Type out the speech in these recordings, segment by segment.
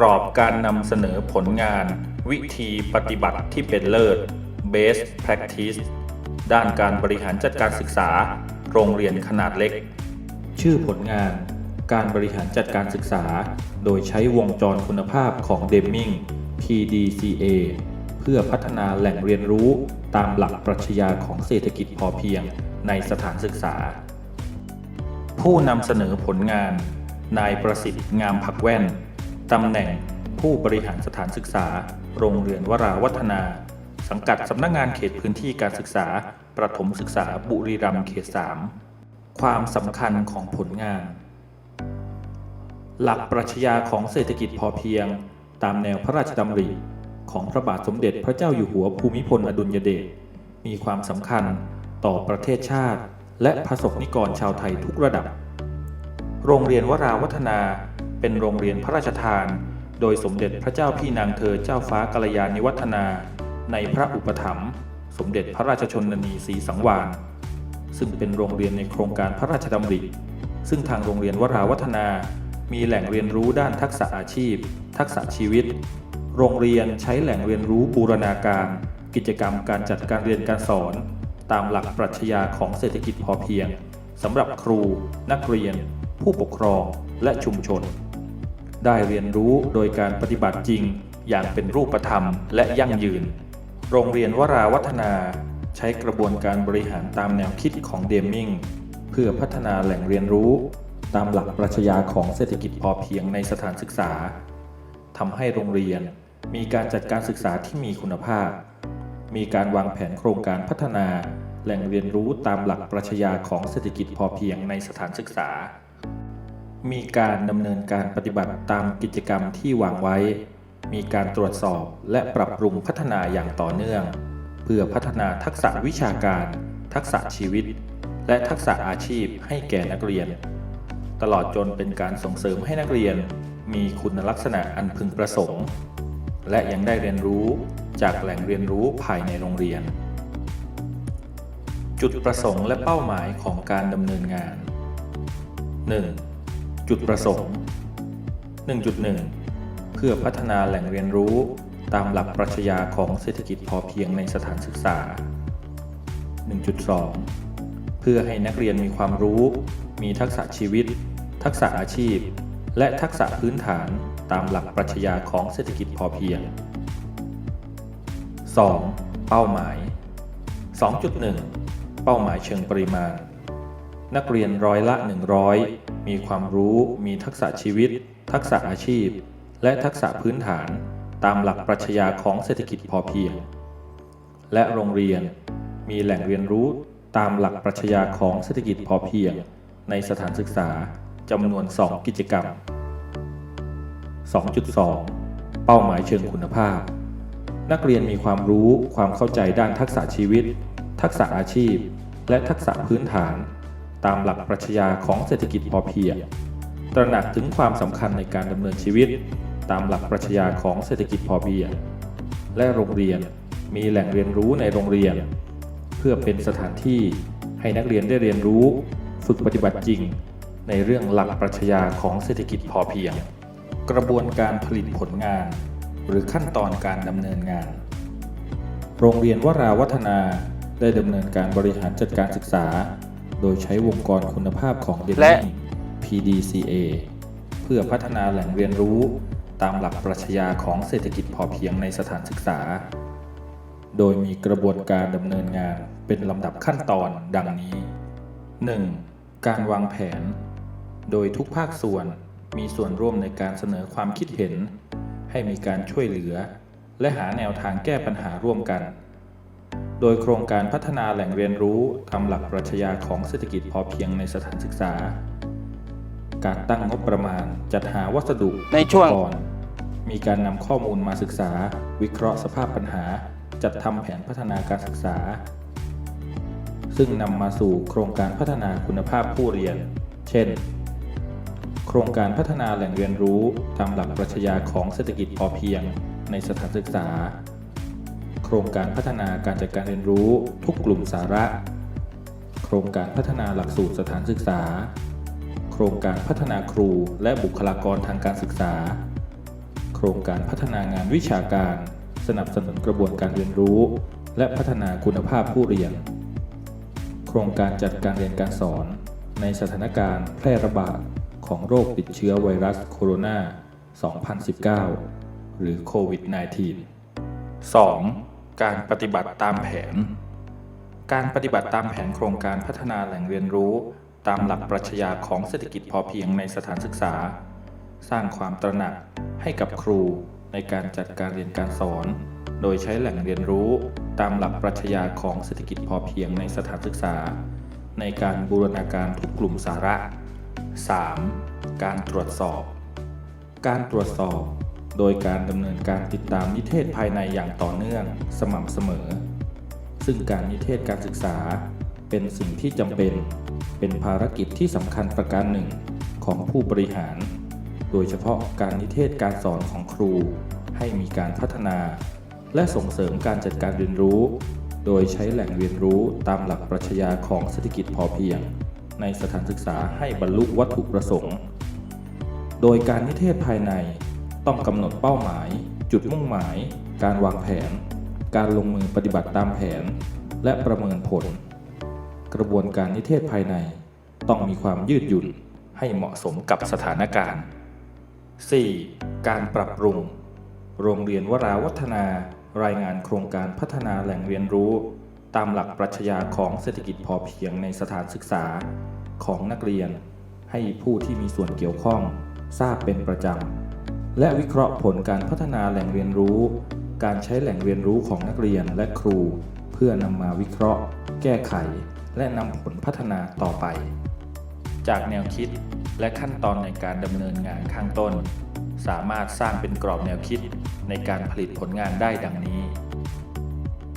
รอบการนำเสนอผลงาน วิธีปฏิบัติที่เป็นเลิศ Best Practice ด้านการบริหารจัดการศึกษา โรงเรียนขนาดเล็ก ชื่อผลงาน การบริหารจัดการศึกษา โดยใช้วงจรคุณภาพของเดมมิง PDCA เพื่อพัฒนาแหล่งเรียนรู้ตามหลักปรัชญาของเศรษฐกิจพอเพียงในสถานศึกษา ผู้นำเสนอผลงาน นายประสิทธิ์งามผักแว่น ตำแหน่งผู้บริหารสถานศึกษา โรงเรียนวราวัฒนา สังกัดสำนักงงานเขตพื้นที่การศึกษา ประถมศึกษาบุรีรัมย์เขต 3 ความสำคัญของผลงาน หลักปรัชญาของเศรษฐกิจพอเพียง ตามแนวพระราชดำริของพระบาทสมเด็จพระเจ้าอยู่หัวภูมิพลอดุลยเดชมีความสำคัญต่อประเทศชาติ และประสบนิกรชาวไทยทุกระดับ โรงเรียนวราวัฒนา เป็นโรงเรียนพระราชทาน โดยสมเด็จพระเจ้าพี่นางเธอเจ้าฟ้ากัลยาณิวัฒนา ในพระอุปถัมภ์สมเด็จพระราชชนนีศรีสังวาลซึ่งเป็นโรงเรียนในโครงการพระราชดำริ ซึ่งทางโรงเรียนวราวัฒนา มีแหล่งเรียนรู้ด้านทักษะอาชีพ ทักษะชีวิต โรงเรียนใช้แหล่งเรียนรู้บูรณาการ กิจกรรมการจัดการเรียนการสอน ตามหลักปรัชญาของเศรษฐกิจพอเพียงสำหรับครู นักเรียน ผู้ปกครองและชุมชน ได้เรียนรู้โดยการปฏิบัติจริงอย่างเป็นรูปธรรมและยั่งยืน โรงเรียนวราวัฒนาใช้กระบวนการบริหารตามแนวคิดของเดมมิงเพื่อพัฒนาแหล่งเรียนรู้ ตามหลักปรัชญาของเศรษฐกิจพอเพียงในสถานศึกษาทำให้โรงเรียนมีการจัดการศึกษาที่มีคุณภาพ มีการวางแผนโครงการพัฒนาแหล่งเรียนรู้ตามหลักปรัชญาของเศรษฐกิจพอเพียงในสถานศึกษา มีการดำเนินการปฏิบัติตามกิจกรรมที่วางไว้ มีการตรวจสอบและปรับปรุงพัฒนาอย่างต่อเนื่อง เพื่อพัฒนาทักษะวิชาการ ทักษะชีวิต และทักษะอาชีพให้แก่นักเรียน ตลอดจนเป็นการส่งเสริมให้นักเรียน มีคุณลักษณะอันพึงประสงค์ และยังได้เรียนรู้จากแหล่งเรียนรู้ภายในโรงเรียน จุดประสงค์และเป้าหมายของการดำเนินงาน 1. จุดประสงค์ 1.1 เพื่อพัฒนาแหล่งเรียนรู้ตามหลักปรัชญาของเศรษฐกิจพอเพียงในสถานศึกษา 1.2 เพื่อให้นักเรียนมีความรู้ มีทักษะชีวิต ทักษะอาชีพ และทักษะพื้นฐานตามหลักปรัชญาของเศรษฐกิจพอเพียง 2. เป้าหมาย 2.1 เป้าหมายเชิงปริมาณ นักเรียนร้อยละ 100 มีความรู้ มีทักษะชีวิต ทักษะอาชีพ และทักษะพื้นฐานตามหลักปรัชญาของเศรษฐกิจพอเพียง และโรงเรียนมีแหล่งเรียนรู้ตามหลักปรัชญาของเศรษฐกิจพอเพียง ในสถานศึกษาจำนวน 2 กิจกรรม 2.2 เป้าหมายเชิงคุณภาพ นักเรียนมีความรู้ความเข้าใจด้านทักษะชีวิต ทักษะอาชีพ และทักษะพื้นฐาน ตามหลักปรัชญาของเศรษฐกิจพอเพียง ตระหนักถึงความสำคัญในการดำเนินชีวิต ตามหลักปรัชญาของเศรษฐกิจพอเพียง และโรงเรียนมีแหล่งเรียนรู้ในโรงเรียน เพื่อเป็นสถานที่ให้นักเรียนได้เรียนรู้ ฝึกปฏิบัติจริง ในเรื่องหลักปรัชญาของเศรษฐกิจพอเพียง กระบวนการผลิตผลงาน หรือขั้นตอนการดำเนินงาน โรงเรียนวราวัฒนาได้ดำเนินการบริหารจัดการศึกษา โดยใช้วงกรคุณภาพของเดและน PDCA เพื่อพัฒนาแหล่งเรียนรู้ตามหลักปรัชญาของเศรษฐกิจพอเพียงในสถานศึกษา โดยมีกระบวนการดำเนินงานเป็นลำดับขั้นตอนดังนี้ 1. การวางแผน โดยทุกภาคส่วนมีส่วนร่วมในการเสนอความคิดเห็น ให้มีการช่วยเหลือ และหาแนวทางแก้ปัญหาร่วมกัน โดยโครงการพัฒนาแหล่งเรียนรู้ตามหลักปรัชญาของเศรษฐกิจพอเพียงในสถานศึกษา การตั้งงบประมาณจัดหาวัสดุในช่วงอุปกรณ์มีการนำข้อมูลมาศึกษา วิเคราะห์สภาพปัญหา จัดทำแผนพัฒนาการศึกษา ซึ่งนำมาสู่โครงการพัฒนาคุณภาพผู้เรียน เช่น โครงการพัฒนาแหล่งเรียนรู้ตามหลักปรัชญาของเศรษฐกิจพอเพียงในสถานศึกษา โครงการพัฒนาการจัดการเรียนรู้ ทุกกลุ่มสาระ โครงการพัฒนาหลักสูตรสถานศึกษา โครงการพัฒนาครูและบุคลากรทางการศึกษา โครงการพัฒนางานวิชาการ สนับสนุนกระบวนการเรียนรู้ และพัฒนาคุณภาพผู้เรียน โครงการจัดการเรียนการสอน ในสถานการณ์แพร่ระบาดของโรคติดเชื้อไวรัสโคโรนา 2019 หรือโควิด -19 2. การปฏิบัติตามแผน การปฏิบัติตามแผนโครงการพัฒนาแหล่งเรียนรู้ ตามหลักปรัชญาของเศรษฐกิจพอเพียงในสถานศึกษา สร้างความตระหนักให้กับครูในการจัดการเรียนการสอน โดยใช้แหล่งเรียนรู้ตามหลักปรัชญาของเศรษฐกิจพอเพียงในสถานศึกษา ในการบูรณาการทุกกลุ่มสาระ 3. การตรวจสอบ การตรวจสอบ โดยการดำเนินการติดตามนิเทศภายในอย่างต่อเนื่องสม่ำเสมอ ซึ่งการนิเทศการศึกษา เป็นสิ่งที่จำเป็น เป็นภารกิจที่สำคัญประการหนึ่งของผู้บริหาร โดยเฉพาะการนิเทศการสอนของครู ให้มีการพัฒนา และส่งเสริมการจัดการเรียนรู้ โดยใช้แหล่งเรียนรู้ตามหลักปรัชญาของเศรษฐกิจพอเพียง ในสถานศึกษาให้บรรลุวัตถุประสงค์ โดยการนิเทศภายใน ต้องกำหนดเป้าหมาย จุดมุ่งหมาย การวางแผน การลงมือปฏิบัติตามแผน และประเมินผล กระบวนการนิเทศภายใน ต้องมีความยืดหยุ่นให้เหมาะสมกับสถานการณ์ 4. การปรับปรุง โรงเรียนวราวัฒนารายงานโครงการพัฒนาแหล่งเรียนรู้ ตามหลักปรัชญาของเศรษฐกิจพอเพียงในสถานศึกษาของนักเรียน ให้ผู้ที่มีส่วนเกี่ยวข้อง ทราบเป็นประจำ และวิเคราะห์ผลการพัฒนาแหล่งเรียนรู้ การใช้แหล่งเรียนรู้ของนักเรียนและครู เพื่อนำมาวิเคราะห์ แก้ไข และนำผลพัฒนาต่อไป จากแนวคิดและขั้นตอนในการดำเนินงานข้างต้น สามารถสร้างเป็นกรอบแนวคิดในการผลิตผลงานได้ดังนี้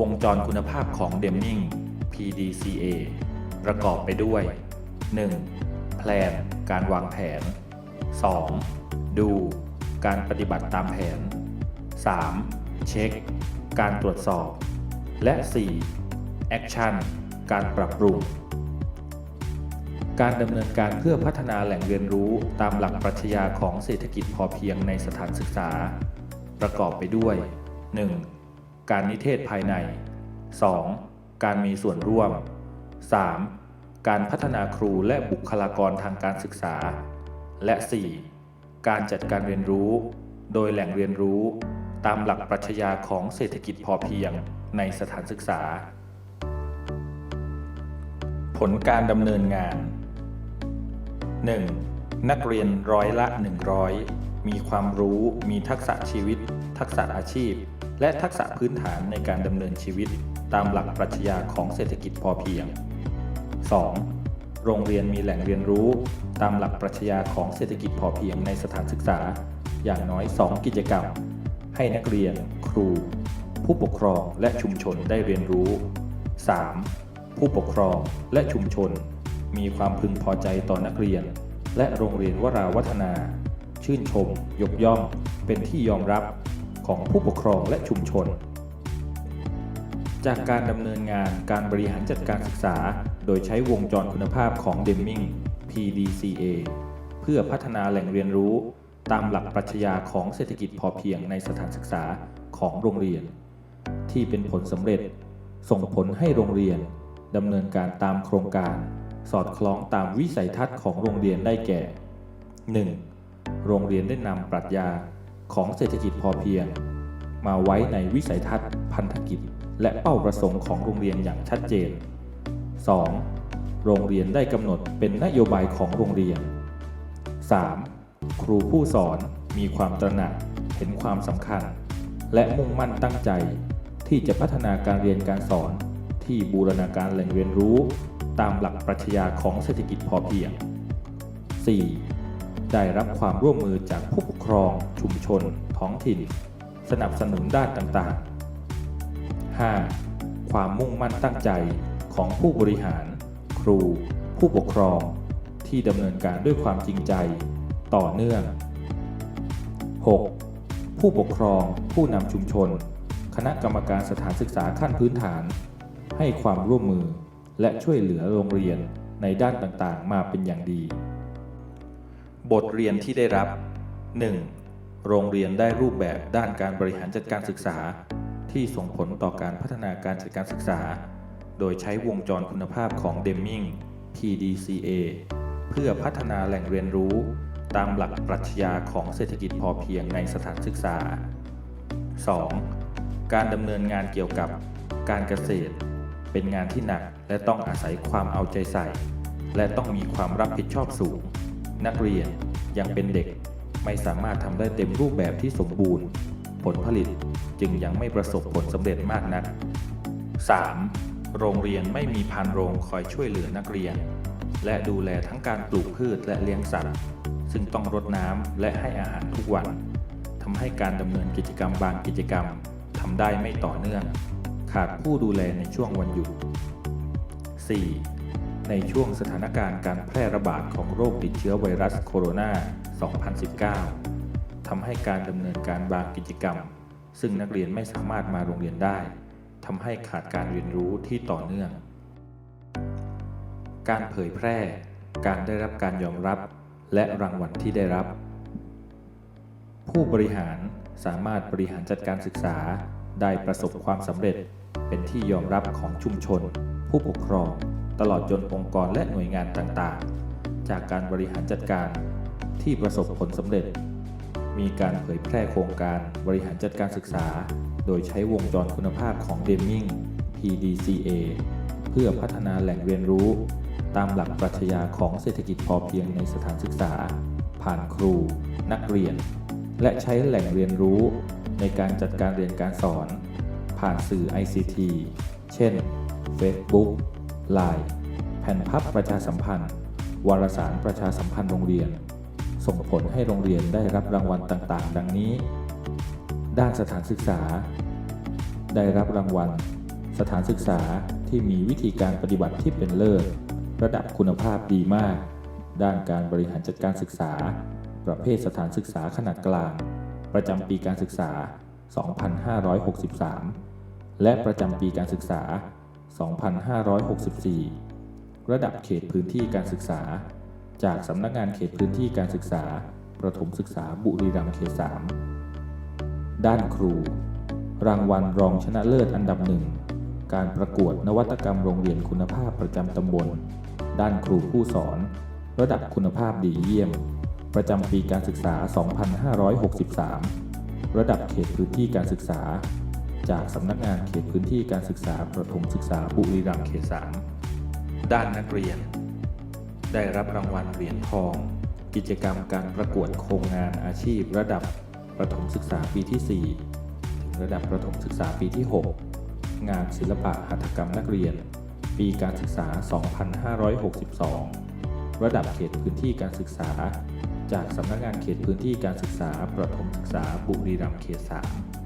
วงจรคุณภาพของ Deming PDCA ประกอบไปด้วย 1. แพลน การวางแผน 2. ดู การปฏิบัติตามแผน 3. เช็ค การตรวจสอบ และ 4. Action การปรับปรุง การดำเนินการเพื่อพัฒนาแหล่งเรียนรู้ตามหลักปรัชญาของเศรษฐกิจพอเพียงในสถานศึกษา ประกอบไปด้วย 1. การนิเทศภายใน 2. การมีส่วนร่วม 3. การพัฒนาครูและบุคลากรทางการศึกษา และ 4. การจัดการเรียนรู้ โดยแหล่งเรียนรู้ ตามหลักปรัชญาของเศรษฐกิจพอเพียงในสถานศึกษา ผลการดำเนินงาน 1. นักเรียนร้อยละ 100 มีความรู้มีทักษะชีวิต ทักษะอาชีพ และทักษะพื้นฐานในการดำเนินชีวิต ตามหลักปรัชญาของเศรษฐกิจพอเพียง 2. โรงเรียนมีแหล่งเรียนรู้ ตามหลักปรัชญาของเศรษฐกิจพอเพียงในสถานศึกษา อย่างน้อย 2 กิจกรรม ให้นักเรียน ครู ผู้ปกครองและชุมชนได้เรียนรู้ 3. ผู้ปกครองและชุมชน มีความพึงพอใจต่อนักเรียน และโรงเรียนวราวัฒนา ชื่นชม ยกย่อง เป็นที่ยอมรับของผู้ปกครองและชุมชน จากการดำเนินงานการบริหารจัดการศึกษา โดยใช้วงจรคุณภาพของ Deming PDCA เพื่อพัฒนาแหล่งเรียนรู้ ตามหลักปรัชญาของเศรษฐกิจพอเพียงในสถานศึกษาของโรงเรียน ที่เป็นผลสำเร็จ ส่งผลให้โรงเรียนดำเนินการตามโครงการ สอดคล้องตามวิสัยทัศน์ของโรงเรียนได้แก่ 1. โรงเรียนได้นำปรัชญาของเศรษฐกิจพอเพียง มาไว้ในวิสัยทัศน์พันธกิจ และเป้าประสงค์ของโรงเรียนอย่างชัดเจน 2. โรงเรียนได้กำหนดเป็นนโยบายของโรงเรียน 3. ครูผู้สอนมีความตระหนักเห็นความสำคัญ และมุ่งมั่นตั้งใจ ที่จะพัฒนาการเรียนการสอนที่บูรณาการแหล่งเรียนรู้ ตามหลักปรัชญาของเศรษฐกิจพอเพียง 4. ได้รับความร่วมมือจากผู้ปกครอง ชุมชน ท้องถิ่น สนับสนุนด้านต่างๆ 5. ความมุ่งมั่นตั้งใจของผู้บริหาร ครู ผู้ปกครอง ที่ดำเนินการด้วยความจริงใจ ต่อเนื่อง 6. ผู้ปกครองผู้นำชุมชน คณะกรรมการสถานศึกษาขั้นพื้นฐาน ให้ความร่วมมือและช่วยเหลือโรงเรียนในด้านต่างๆ มาเป็นอย่างดี บทเรียนที่ได้รับ 1. โรงเรียนได้รูปแบบด้านการบริหารจัดการศึกษา ที่ส่งผลต่อการพัฒนาการจัดการศึกษา โดยใช้วงจรคุณภาพของเดมมิง PDCA เพื่อพัฒนาแหล่งเรียนรู้ ตามหลักปรัชญาของเศรษฐกิจพอเพียงในสถานศึกษา 2. การดำเนินงานเกี่ยวกับการเกษตร เป็นงานที่หนักและต้องอาศัยความเอาใจใส่ และต้องมีความรับผิดชอบสูง นักเรียนยังเป็นเด็กไม่สามารถทำได้เต็มรูปแบบที่สมบูรณ์ ผลผลิตจึงยังไม่ประสบผลสำเร็จมากนัก 3. โรงเรียนไม่มีพานโรงคอยช่วยเหลือนักเรียน และดูแลทั้งการปลูกพืชและเลี้ยงสัตว์ ซึ่งต้องรดน้ำและให้อาหารทุกวันทำให้การดำเนินกิจกรรมบางกิจกรรมทำได้ไม่ต่อเนื่อง ขาดผู้ดูแลในช่วงวันหยุด 4. ในช่วงสถานการณ์การแพร่ระบาดของโรคติดเชื้อไวรัสโคโรนา 2019 ทำให้การดำเนินการบางกิจกรรม ซึ่งนักเรียนไม่สามารถมาโรงเรียนได้ทำให้ขาดการเรียนรู้ที่ต่อเนื่อง การเผยแพร่ การได้รับการยอมรับ และรางวัลที่ได้รับ ผู้บริหารสามารถบริหารจัดการศึกษาได้ประสบความสำเร็จ เป็นที่ยอมรับของชุมชน ผู้ปกครอง ตลอดจนองค์กรและหน่วยงานต่างๆ จากการบริหารจัดการที่ประสบผลสำเร็จ มีการเผยแพร่โครงการบริหารจัดการศึกษา โดยใช้วงจรคุณภาพของ Deming PDCA เพื่อพัฒนาแหล่งเรียนรู้ ตามหลักปรัชญาของเศรษฐกิจพอเพียงในสถานศึกษา ผ่านครู นักเรียน และใช้แหล่งเรียนรู้ ในการจัดการเรียนการสอน ผ่านสื่อ ICT เช่น Facebook Line แผ่นพับประชาสัมพันธ์ วารสารประชาสัมพันธ์โรงเรียน ส่งผลให้โรงเรียนได้รับรางวัลต่างๆ ดังนี้ ด้านสถานศึกษา ได้รับรางวัล สถานศึกษาที่มีวิธีการปฏิบัติที่เป็นเลิศระดับคุณภาพดีมาก ด้านการบริหารจัดการศึกษา ประเภทสถานศึกษาขนาดกลาง ประจำปีการศึกษา 2563 และประจำปีการศึกษา 2564 ระดับเขตพื้นที่การศึกษา จากสำนักงานเขตพื้นที่การศึกษา ประถมศึกษาบุรีรัมย์เขต3ด้านครู รางวัลรองชนะเลิศอันดับหนึ่ง การประกวดนวัตกรรมโรงเรียนคุณภาพประจำตำบล ด้านครูผู้สอน ระดับคุณภาพดีเยี่ยม ประจำปีการศึกษา 2563 ระดับเขตพื้นที่การศึกษา จากสำนักงานเขตพื้นที่การศึกษาประถมศึกษาบุรีรัมย์เขต 3 ด้านนักเรียน ได้รับรางวัลเหรียญทอง กิจกรรมการประกวดโครงงานอาชีพ ระดับประถมศึกษาปีที่ 4 ถึงระดับประถมศึกษาปีที่ 6 งานศิลปะหัตถกรรมนักเรียน ปีการศึกษา 2562 ระดับเขตพื้นที่การศึกษา จากสำนักงานเขตพื้นที่การศึกษา ประถมศึกษาบุรีรัมย์เขต 3